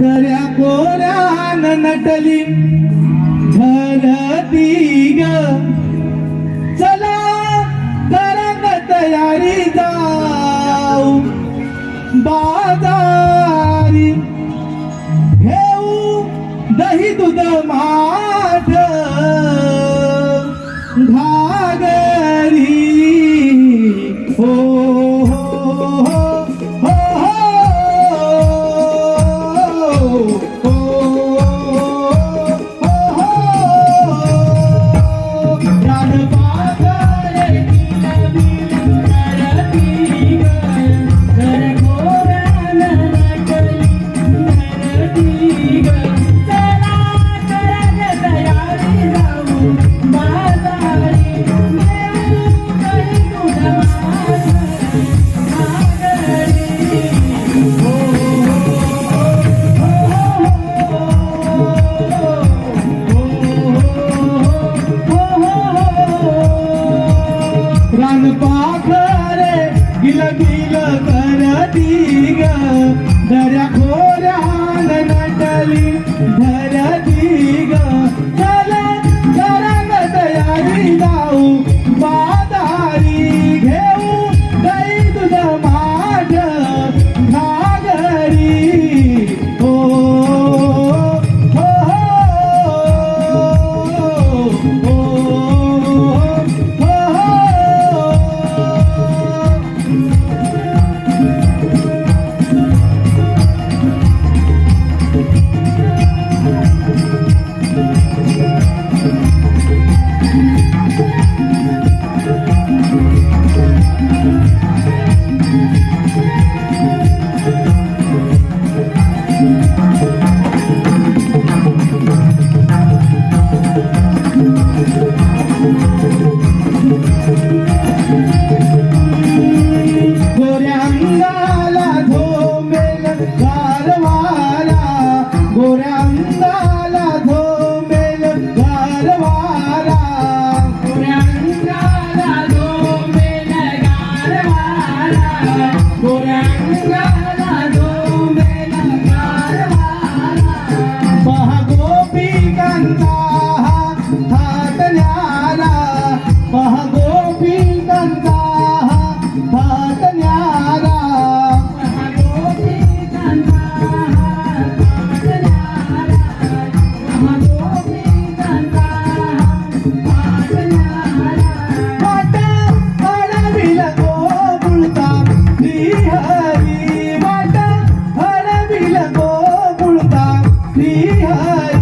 दर्या कोऱ्यान नटली झरती ग चला करंग तयारी जाऊ बाजारी घेऊ दही दूध माठ घागरी हो. Go down. Bye.